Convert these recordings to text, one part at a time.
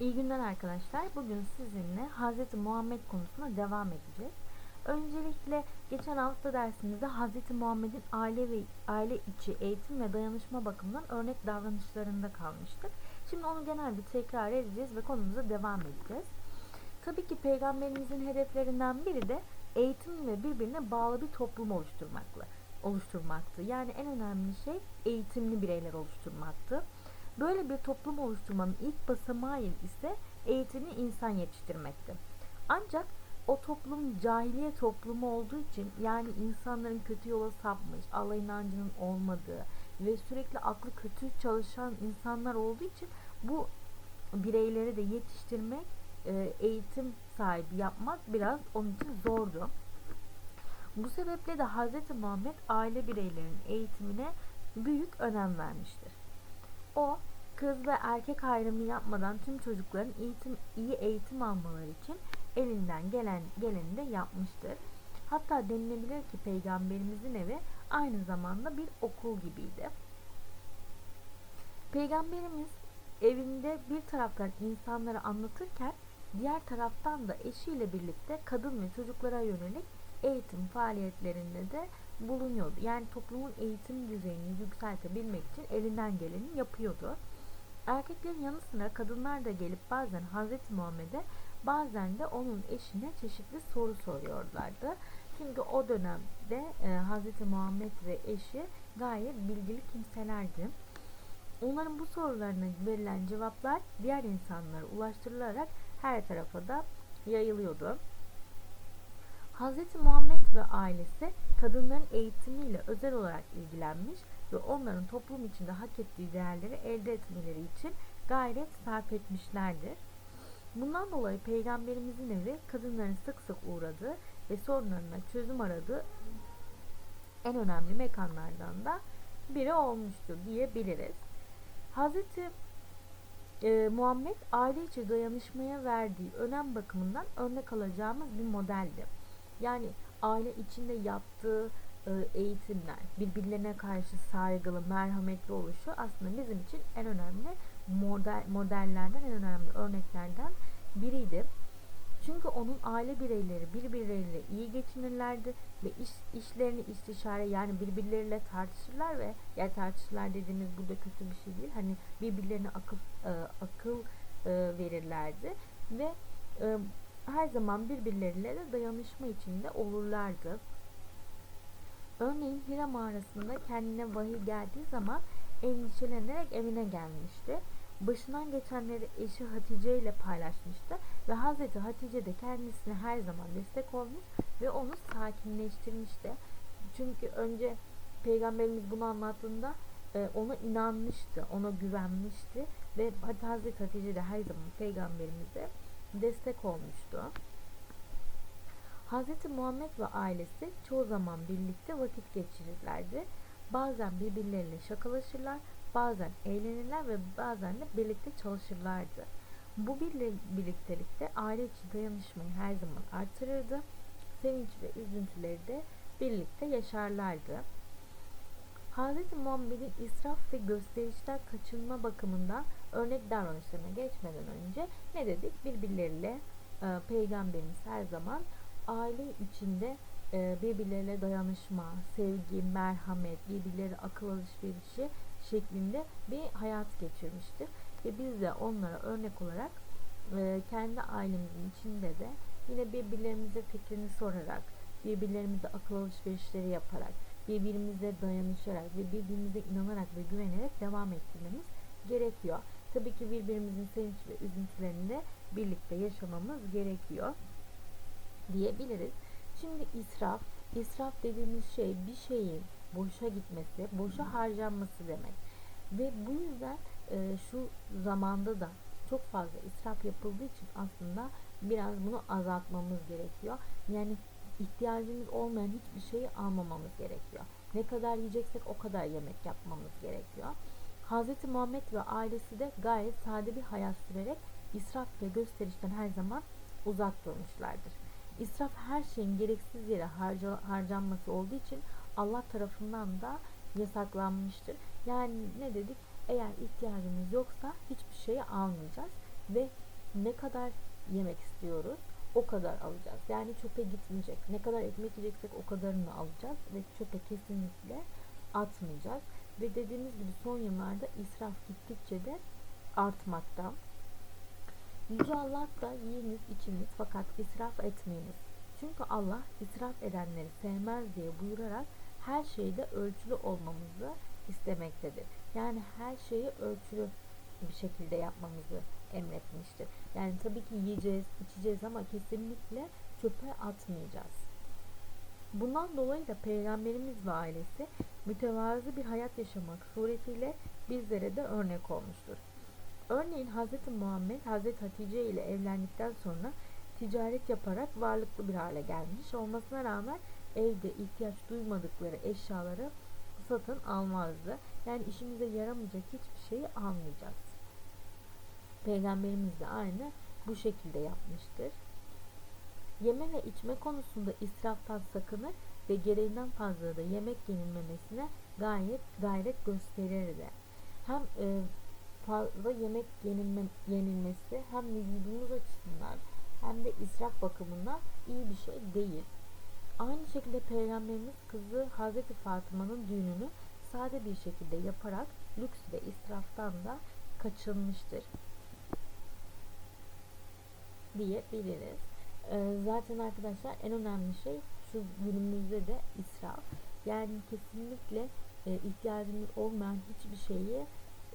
İyi günler arkadaşlar. Bugün sizinle Hz. Muhammed konusuna devam edeceğiz. Öncelikle geçen hafta dersimizde Hz. Muhammed'in aile ve aile içi eğitim ve dayanışma bakımından örnek davranışlarında kalmıştık. Şimdi onu genel bir tekrar edeceğiz ve konumuza devam edeceğiz. Tabii ki peygamberimizin hedeflerinden biri de eğitim ve birbirine bağlı bir toplum oluşturmakla oluşturmaktı. Yani en önemli şey eğitimli bireyler oluşturmaktı. Böyle bir toplum oluşturmanın ilk basamağı ise eğitimli insan yetiştirmekti. Ancak o toplum cahiliye toplumu olduğu için yani insanların kötü yola sapmış, Allah inancının olmadığı ve sürekli aklı kötü çalışan insanlar olduğu için bu bireyleri de yetiştirmek, e, eğitim sahibi yapmak biraz onun için zordu. Bu sebeple de Hz. Muhammed aile bireylerinin eğitimine büyük önem vermiştir. O kız ve erkek ayrımı yapmadan tüm çocukların eğitim, iyi eğitim almaları için elinden gelen geleni de yapmıştır. Hatta denilebilir ki peygamberimizin evi aynı zamanda bir okul gibiydi. Peygamberimiz evinde bir taraftan insanları anlatırken diğer taraftan da eşiyle birlikte kadın ve çocuklara yönelik eğitim faaliyetlerinde de bulunuyordu. Yani toplumun eğitim düzeyini yükseltebilmek için elinden geleni yapıyordu. Erkeklerin yanı sıra kadınlar da gelip bazen Hz. Muhammed'e bazen de onun eşine çeşitli soru soruyorlardı. Çünkü o dönemde e, Hz. Muhammed ve eşi gayet bilgili kimselerdi. Onların bu sorularına verilen cevaplar diğer insanlara ulaştırılarak her tarafa da yayılıyordu. Hz. Muhammed ve ailesi kadınların eğitimiyle özel olarak ilgilenmiş ve onların toplum içinde hak ettiği değerleri elde etmeleri için gayret sarf etmişlerdir. Bundan dolayı peygamberimizin evi kadınların sık sık uğradığı ve sorunlarına çözüm aradığı en önemli mekanlardan da biri olmuştur diyebiliriz. Hazreti e, Muhammed aile içi dayanışmaya verdiği önem bakımından örnek alacağımız bir modeldi. Yani aile içinde yaptığı e, eğitimler, birbirlerine karşı saygılı, merhametli oluşu aslında bizim için en önemli model, modellerden, en önemli örneklerden biriydi. Çünkü onun aile bireyleri birbirleriyle iyi geçinirlerdi ve iş, işlerini istişare yani birbirleriyle tartışırlar ve yani tartışırlar dediğimiz burada kötü bir şey değil. Hani birbirlerine akıl e, akıl e, verirlerdi ve her zaman birbirleriyle de dayanışma içinde olurlardı. Örneğin Hira mağarasında kendine vahiy geldiği zaman endişelenerek evine gelmişti. Başından geçenleri eşi Hatice ile paylaşmıştı ve Hazreti Hatice de kendisine her zaman destek olmuş ve onu sakinleştirmişti. Çünkü önce Peygamberimiz bunu anlattığında e, ona inanmıştı, ona güvenmişti ve Hazreti Hatice de her zaman Peygamberimize destek olmuştu. Hz. Muhammed ve ailesi çoğu zaman birlikte vakit geçirirlerdi. Bazen birbirleriyle şakalaşırlar, bazen eğlenirler ve bazen de birlikte çalışırlardı. Bu birliktelikte aile içi dayanışmayı her zaman artırırdı. Sevinç ve üzüntüleri de birlikte yaşarlardı. Hz. Muhammed'in israf ve gösterişten kaçınma bakımından örnek davranışlarına geçmeden önce ne dedik? Birbirleriyle e, peygamberimiz her zaman aile içinde e, birbirleriyle dayanışma, sevgi, merhamet, birbirleri akıl alışverişi şeklinde bir hayat geçirmiştir. Ve biz de onlara örnek olarak e, kendi ailemizin içinde de yine birbirlerimize fikrini sorarak, birbirlerimize akıl alışverişleri yaparak, birbirimize dayanışarak ve birbirimize inanarak ve güvenerek devam ettirmemiz gerekiyor. Tabii ki birbirimizin sevinç ve üzüntülerini birlikte yaşamamız gerekiyor diyebiliriz. Şimdi israf, israf dediğimiz şey bir şeyin boşa gitmesi, boşa harcanması demek. Ve bu yüzden e, şu zamanda da çok fazla israf yapıldığı için aslında biraz bunu azaltmamız gerekiyor. Yani ihtiyacımız olmayan hiçbir şeyi almamamız gerekiyor. Ne kadar yiyeceksek o kadar yemek yapmamız gerekiyor. Hz. Muhammed ve ailesi de gayet sade bir hayat sürerek israf ve gösterişten her zaman uzak durmuşlardır. İsraf her şeyin gereksiz yere harca, harcanması olduğu için Allah tarafından da yasaklanmıştır. Yani ne dedik? Eğer ihtiyacımız yoksa hiçbir şeyi almayacağız ve ne kadar yemek istiyoruz o kadar alacağız. Yani çöpe gitmeyecek. Ne kadar ekmek yiyeceksek o kadarını alacağız ve çöpe kesinlikle atmayacağız. Ve dediğimiz gibi son yıllarda israf gittikçe de artmakta. Yüce Allah da yiyiniz içiniz fakat israf etmeyiniz. Çünkü Allah israf edenleri sevmez diye buyurarak her şeyde ölçülü olmamızı istemektedir. Yani her şeyi ölçülü bir şekilde yapmamızı emretmiştir. Yani tabii ki yiyeceğiz, içeceğiz ama kesinlikle çöpe atmayacağız. Bundan dolayı da Peygamberimiz ve ailesi mütevazı bir hayat yaşamak suretiyle bizlere de örnek olmuştur. Örneğin Hz. Muhammed Hz. Hatice ile evlendikten sonra ticaret yaparak varlıklı bir hale gelmiş olmasına rağmen evde ihtiyaç duymadıkları eşyaları satın almazdı. Yani işimize yaramayacak hiçbir şeyi almayacağız. Peygamberimiz de aynı bu şekilde yapmıştır. Yeme ve içme konusunda israftan sakınır ve gereğinden fazla da yemek yenilmemesine gayet gayret gösterirdi. Hem e, fazla yemek yenilme, yenilmesi hem vücudumuz açısından hem de israf bakımından iyi bir şey değil. Aynı şekilde Peygamberimiz kızı Hazreti Fatıma'nın düğününü sade bir şekilde yaparak lüks ve israftan da kaçınmıştır diyebiliriz. Ee, zaten arkadaşlar en önemli şey şu günümüzde de israf. Yani kesinlikle e, ihtiyacımız olmayan hiçbir şeyi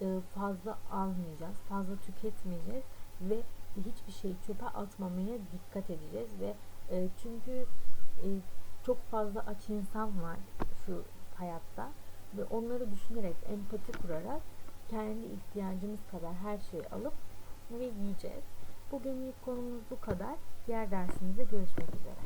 e, fazla almayacağız, fazla tüketmeyeceğiz ve hiçbir şeyi çöpe atmamaya dikkat edeceğiz ve e, çünkü çok fazla aç insan var şu hayatta ve onları düşünerek empati kurarak kendi ihtiyacımız kadar her şeyi alıp ve yiyeceğiz. Bugünlük konumuz bu kadar. Diğer dersimizde görüşmek üzere.